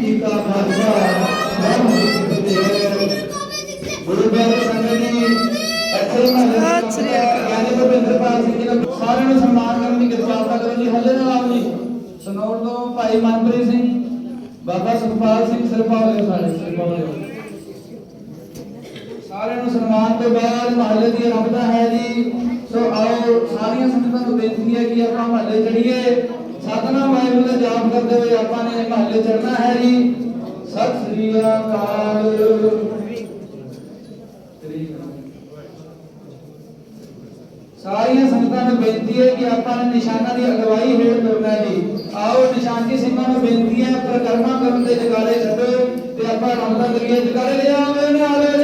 ਜੀ ਕਾ ਖਾਲਸਾ ਵਾਹਿਗੁਰੂ ਜੀ ਕੀ ਫਤਿਹ ਗੁਰੂ ਗ੍ਰੰਥ ਸਾਹਿਬ ਜੀ ਇੱਥੇ ਸਤਿ ਸ੍ਰੀ ਅਕਾਲ। ਗਿਆਨੀ ਭੁਪਿੰਦਰ ਪਾਲ ਸਿੰਘ ਜੀ ਦਾ ਸਾਰਿਆਂ ਨੂੰ ਸਨਮਾਨ ਕਰਨ ਦੀ ਕਿਰਪਾਲਤਾ ਕਰੋ ਜੀ ਹੱਲੇ ਨਾਲ ਆਓ ਜੀ। ਸਨੌਰ ਤੋਂ ਭਾਈ ਮਨਪ੍ਰੀਤ ਸਿੰਘ ਬਾਬਾ ਸੁਖਪਾਲ ਸਿੰਘ ਸਰਪਾਲ ਸਾਡੇ ਸਰਪਾਲ ਸਾਰਿਆਂ ਨੂੰ ਸਨਮਾਨ ਤੋਂ ਬਾਅਦ ਮਹੱਲੇ ਦੀ ਆਰੰਭਤਾ ਹੈ ਜੀ। ਸੋ ਆਓ ਸਾਰੀਆਂ ਸੰਗਤਾਂ ਨੂੰ ਬੇਨਤੀ ਹੈ ਕਿ ਆਪਾਂ ਮਹੱਲੇ ਚੜੀਏ ਸਤਨਾਮ ਵਾਹਿਗੁਰੂ ਦਾ ਜਾਪ ਕਰਦੇ ਹੋਏ ਆਪਾਂ ਨੇ ਮਹੱਲੇ ਚੜਨਾ ਹੈ ਜੀ। ਸਤਿ ਸ੍ਰੀ ਅਕਾਲ। ਸਾਰੀਆਂ ਸੰਗਤਾਂ ਨੂੰ ਬੇਨਤੀ ਹੈ ਕਿ ਆਪਾਂ ਨੇ ਨਿਸ਼ਾਨਾਂ ਦੀ ਅਗਵਾਈ ਹੇਠ ਤੁਰਨਾ ਜੀ। ਆਓ ਨਿਸ਼ਾਨਕੀ ਸਿੰਘਾਂ ਨੂੰ ਬੇਨਤੀ ਹੈ, ਪ੍ਰਕਰਮਾ ਕਰਨ ਦੇ ਜਗਾਰੇ ਛੱਡੋ ਤੇ ਆਪਾਂ ਰਮਦਾਨ ਕਰੀਏ। ਜਗਾਰੇ ਲਿਆਵੇ ਨਾਲੇ।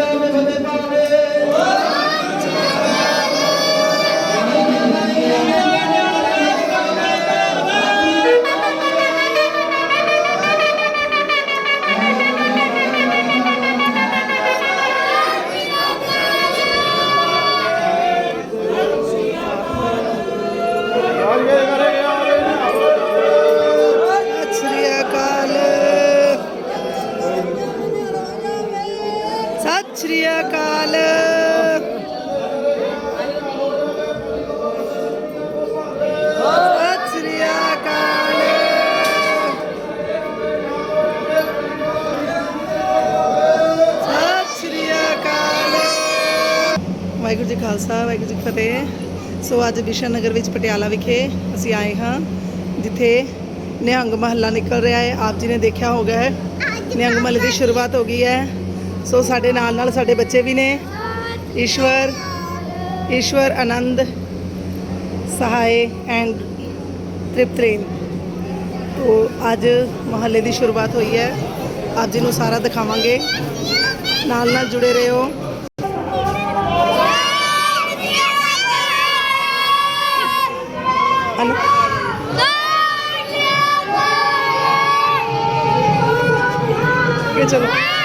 ਵਾਹਿਗੁਰੂ ਜੀ ਖਾਲਸਾ, ਵਾਹਿਗੁਰੂ ਜੀ ਫਤਿਹ। ਸੋ ਅੱਜ ਬਿਸ਼ਨ ਨਗਰ ਵਿੱਚ ਪਟਿਆਲਾ ਵਿਖੇ ਅਸੀਂ ਆਏ ਹਾਂ, ਜਿੱਥੇ ਨਿਹੰਗ ਮਹੱਲਾ ਨਿਕਲ ਰਿਹਾ ਹੈ। ਆਪ ਜੀ ਨੇ ਦੇਖਿਆ ਹੋਗਾ ਹੈ, ਨਿਹੰਗ ਮਹੱਲੇ ਦੀ ਸ਼ੁਰੂਆਤ ਹੋ ਗਈ ਹੈ। ਸੋ ਸਾਡੇ ਨਾਲ ਨਾਲ ਸਾਡੇ ਬੱਚੇ ਵੀ ਨੇ। ਈਸ਼ਵਰ ਈਸ਼ਵਰ ਆਨੰਦ, ਸਹਾਏ ਐਂਡ ਤ੍ਰਿਪਤਰੇਨ ਤੋ ਅੱਜ ਮਹੱਲੇ ਦੀ ਸ਼ੁਰੂਆਤ ਹੋਈ ਹੈ। ਆਪ ਜੀ ਨੂੰ ਸਾਰਾ ਦਿਖਾਵਾਂਗੇ। ਨਾਲ ਨਾਲ ਜੁੜੇ ਰਹੋ। ਅੱਗੇ ਚਲੋ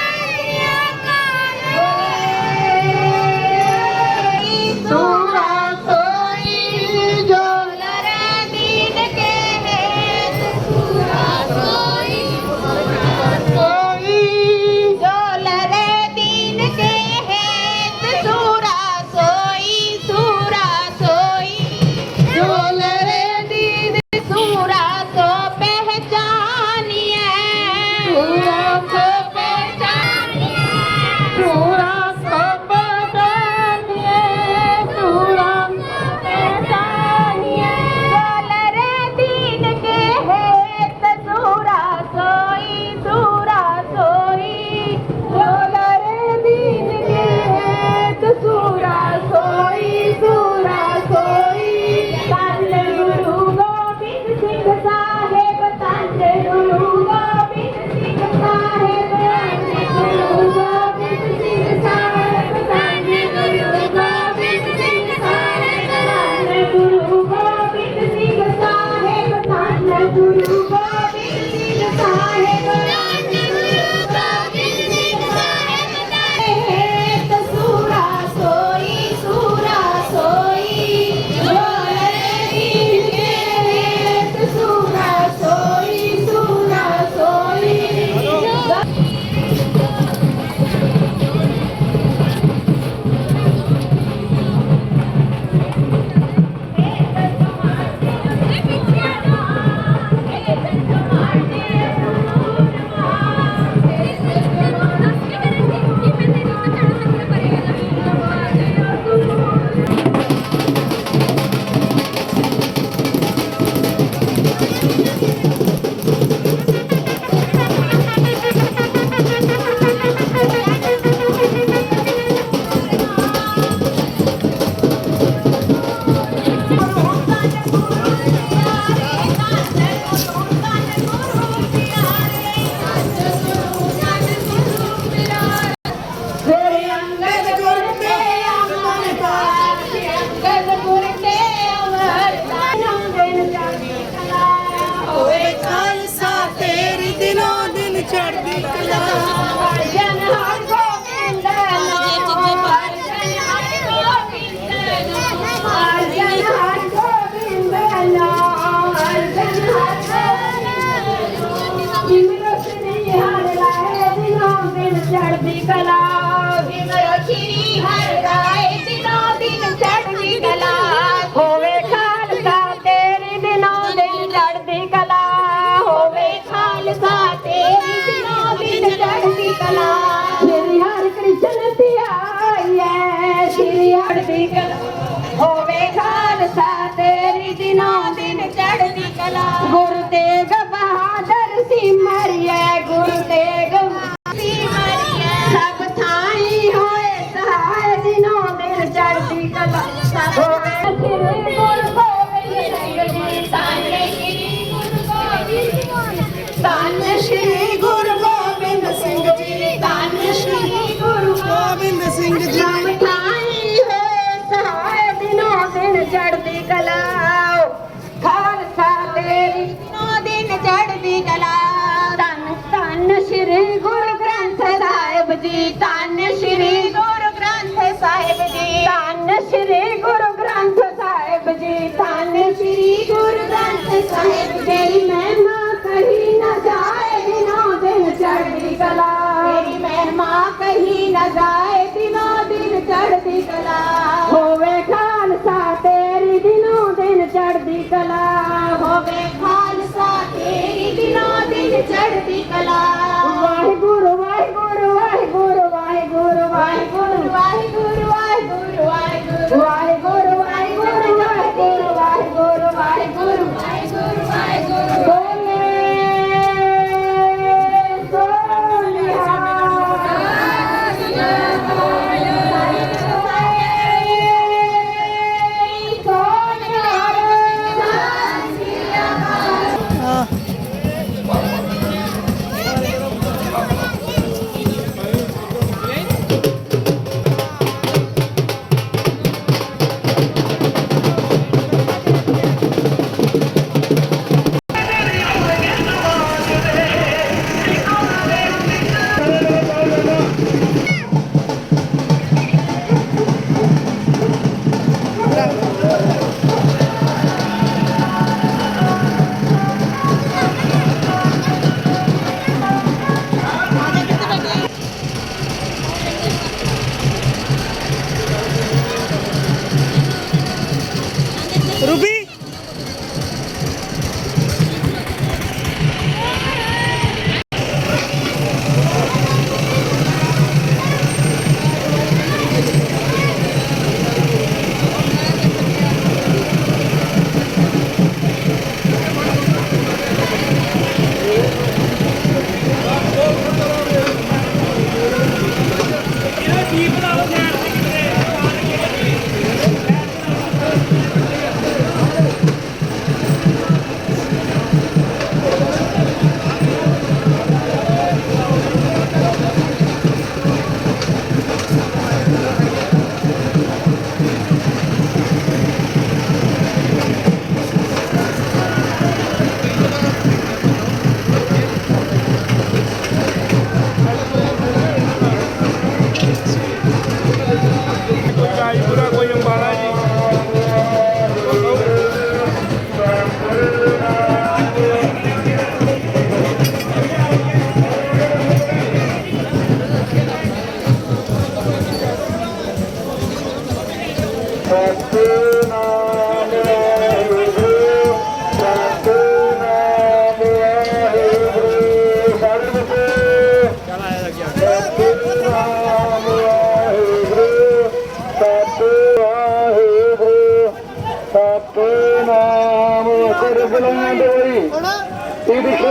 شريك له ਜੀ ਧੰਨ ਸ੍ਰੀ ਗੁਰੂ ਗ੍ਰੰਥ ਸਾਹਿਬ ਜੀ। ਧੰਨ ਸ੍ਰੀ ਗੁਰੂ ਗ੍ਰੰਥ ਸਾਹਿਬ ਜੀ। ਧੰਨ ਸ੍ਰੀ ਗੁਰੂ ਗ੍ਰੰਥ ਸਾਹਿਬ ਜੀ। ਮਹਿਮਾ ਕਹੀ ਨਾ ਜਾਏ ਦਿਨੋ ਦਿਨ ਚੜ੍ਹਦੀ ਕਲਾ। ਮੇਰੀ ਮਹਿਮਾ ਕਹੀ ਨਾ ਜਾਏ ਦਿਨੋਂ ਦਿਨ ਚੜ੍ਹਦੀ ਕਲਾ। ਹੋਵੇ ਖਾਲਸਾ ਤੇਰੀ ਦਿਨੋ ਦਿਨ ਚੜ੍ਹਦੀ ਕਲਾ। ਹੋਵੇ ਖਾਲਸਾ ਤੇਰੀ ਦਿਨੋ ਦਿਨ ਚੜ੍ਹਦੀ ਕਲਾ।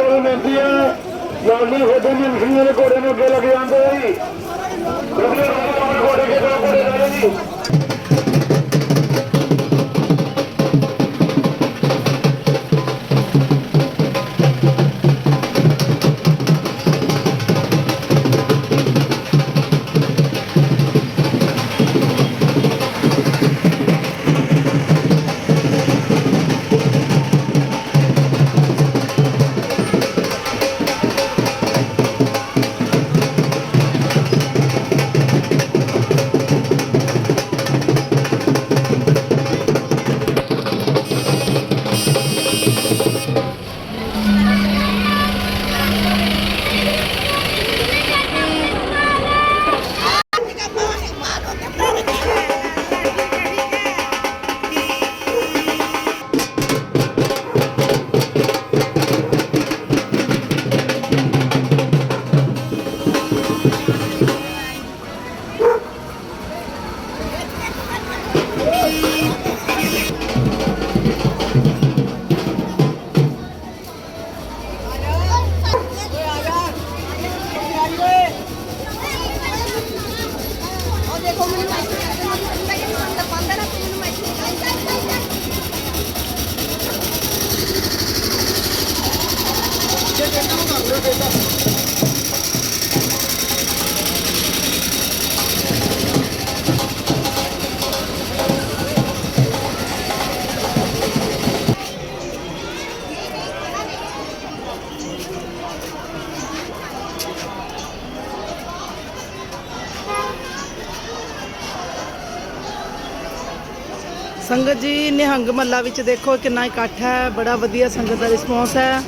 ਇਹ ਦਿਖੇ ਬੇਨਤੀ ਹੈ ਲਾਲੀ ਹੋਦੇ ਦੀ ਮਸ਼ੀਨਾਂ ਦੇ ਘੋੜੇ ਨੂੰ ਅੱਗੇ ਲੱਗ ਜਾਂਦੇ ਹੋਈ ਘੋੜੇ ਕੇ ਦੋ ਘੋੜੇ ਲੈ ਜੀ? ਸੰਗਤ ਜੀ, ਨਿਹੰਗ ਮੱਲਾ ਵਿੱਚ ਦੇਖੋ ਕਿੰਨਾ ਇਕੱਠ ਹੈ, ਬੜਾ ਵਧੀਆ ਸੰਗਤ ਦਾ ਰਿਸਪੌਂਸ ਹੈ।